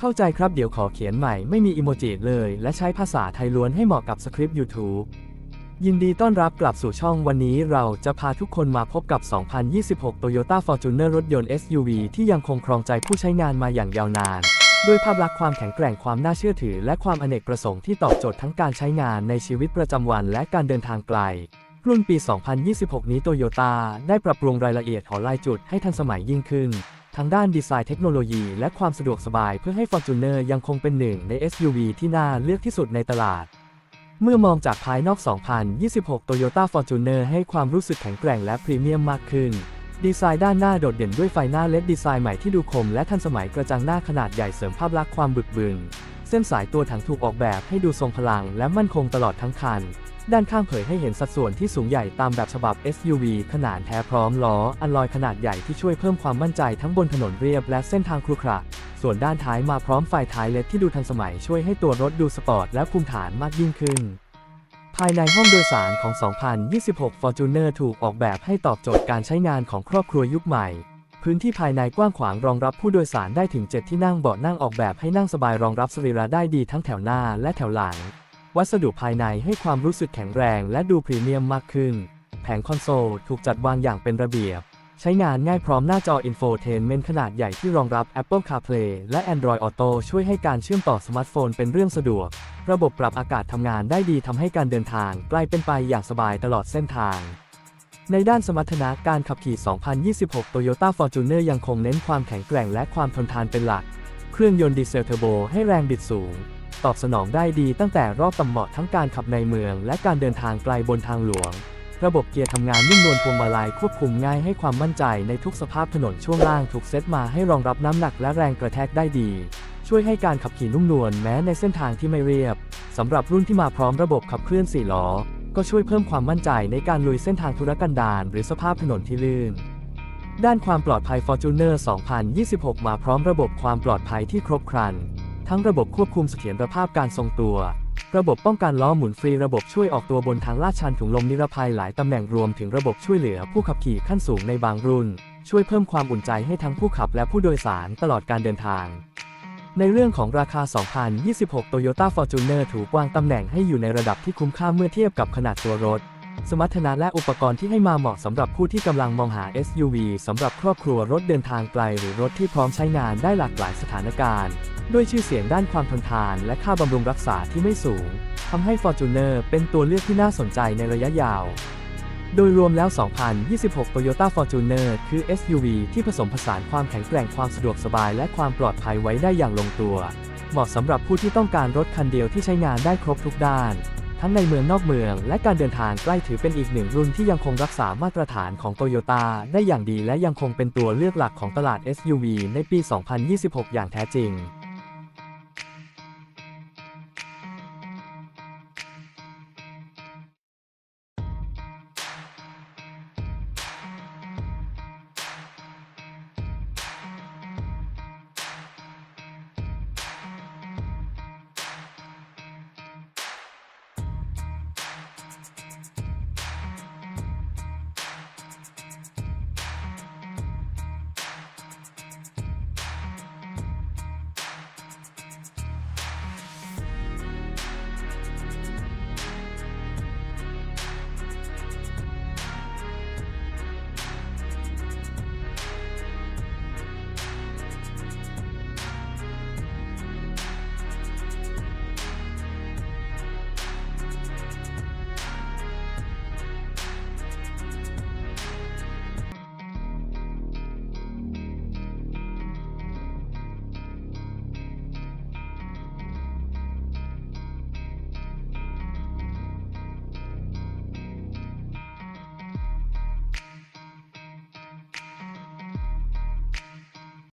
เข้าใจครับเดี๋ยวขอเขียนใหม่ไม่มีอิโมจิเลย และใช้ภาษาไทยล้วนให้เหมาะกับสคริปต์ YouTube ยินดีต้อนรับกลับสู่ช่องวันนี้เราจะพาทุกคนมาพบกับ 2026 Toyota Fortuner รถยนต์ SUV ที่ยังคงครองใจผู้ใช้งานมาอย่างยาวนาน ด้วยภาพลักษณ์ความแข็งแกร่งความน่าเชื่อถือ และความอเนกประสงค์ที่ตอบโจทย์ทั้งการใช้งานในชีวิตประจำวันและการเดินทางไกล รุ่นปี 2026 นี้โตโยต้าได้ปรับปรุงรายละเอียดของลายจุดให้ทันสมัยยิ่งขึ้น ทั้งด้านดีไซน์เทคโนโลยีและความสะดวกสบายเพื่อให้ Fortuner ยังคงเป็นหนึ่งใน SUV ที่น่าเลือกที่สุดในตลาด เมื่อมองจากภายนอก 2026 Toyota Fortuner ให้ความรู้สึกแข็งแกร่งและพรีเมียมมากขึ้น ดีไซน์ด้านหน้าโดดเด่นด้วยไฟหน้าเลดดีไซน์ใหม่ที่ดูคมและทันสมัยกระจังหน้าขนาดใหญ่เสริมภาพลักษณ์ความบึกบึน เส้นสายตัวถังถูกออกแบบให้ดูทรงพลังและมั่นคงตลอดทั้งคัน ด้านข้างเผยให้เห็นสัดส่วนที่สูงใหญ่ตามแบบฉบับ SUV ขนาดแท้พร้อมล้ออัลลอยขนาดใหญ่ที่ช่วยเพิ่มความมั่นใจทั้งบนถนนเรียบและเส้นทางครุขระส่วนด้านท้ายมาพร้อมไฟท้ายเลดที่ดูทันสมัยช่วยให้ตัวรถดูสปอร์ตและภูมิฐานมากยิ่งขึ้น ภายในห้องโดยสารของ 2026 Fortuner ถูกออกแบบให้ตอบโจทย์การใช้งานของครอบครัวยุคใหม่ พื้นที่ภายในกว้างขวางรองรับผู้โดยสารได้ถึง 7 ที่นั่งเบาะนั่งออกแบบให้นั่งสบายรองรับสรีระได้ดีทั้งแถวหน้าและแถวหลัง วัสดุภายในให้ความรู้สึกแข็งแรงและดูพรีเมียมมากขึ้น แผงคอนโซลถูกจัดวางอย่างเป็นระเบียบ ใช้งานง่ายพร้อมหน้าจอ Infotainment ขนาดใหญ่ที่รองรับ Apple CarPlay และ Android Auto ช่วยให้การเชื่อมต่อสมาร์ทโฟนเป็นเรื่องสะดวก ระบบปรับอากาศทำงานได้ดีทำให้การเดินทางใกล้เป็นไปอย่างสบายตลอดเส้นทาง ในด้านสมรรถนะการขับขี่ 2026 Toyota Fortuner ยังคงเน้นความแข็งแกร่งและความทนทานเป็นหลัก เครื่องยนต์ดีเซลเทอร์โบให้แรงบิดสูง ตอบสนองได้ดีตั้งแต่รอบต่ำเหมาะทั้งการขับในเมือง และการเดินทางไกลบนทางหลวง ระบบเกียร์ทำงานนุ่มนวลพวงมาลัยควบคุมง่ายให้ความมั่นใจในทุกสภาพถนนช่วงล่างถูกเซตมาให้รองรับน้ำหนักและแรงกระแทกได้ดี ช่วยให้การขับขี่นุ่มนวลแม้ในเส้นทางที่ไม่เรียบสำหรับรุ่นที่มาพร้อมระบบขับเคลื่อน4ล้อ ก็ช่วยเพิ่มความมั่นใจในการลุยเส้นทางธุรกันดารหรือสภาพถนนที่ลื่น ด้านความปลอดภัย Fortuner 2026 มาพร้อมระบบความปลอดภัยที่ครบครัน ทั้งระบบควบคุมเสถียรภาพการทรงตัว ระบบป้องกันล้อหมุนฟรีระบบช่วยออกตัวบนทางลาดชันถุงลมนิรภัยหลายตำแหน่งรวมถึงระบบช่วยเหลือผู้ขับขี่ขั้นสูงในบางรุ่น ช่วยเพิ่มความอุ่นใจให้ทั้งผู้ขับและผู้โดยสารตลอดการเดินทาง ในเรื่องของราคา 2026 Toyota Fortuner ถูกวางตำแหน่งให้อยู่ในระดับที่คุ้มค่าเมื่อเทียบกับขนาดตัวรถ สมรรถนะและอุปกรณ์ที่ให้มาเหมาะสำหรับผู้ที่กำลังมองหา SUV สำหรับครอบครัวรถเดินทางไกลหรือรถที่พร้อมใช้งานได้หลากหลายสถานการณ์ ด้วยชื่อเสียงด้านความทนทาน และค่าบำรุงรักษาที่ไม่สูงทำให้ Fortuner เป็นตัวเลือกที่น่าสนใจในระยะยาว โดยรวมแล้ว 2026 Toyota Fortuner คือ SUV ที่ผสมผสานความแข็งแกร่งความสะดวกสบายและความปลอดภัยไว้ได้อย่างลงตัว เหมาะสำหรับผู้ที่ต้องการรถคันเดียวที่ใช้งานได้ครบทุกด้าน ทั้งในเมืองนอกเมือง และการเดินทางใกล้ถือเป็นอีกหนึ่งรุ่นที่ยังคงรักษามาตรฐานของ Toyota ได้อย่างดีและยังคงเป็นตัวเลือกหลักของตลาด SUV ในปี 2026 อย่างแท้จริง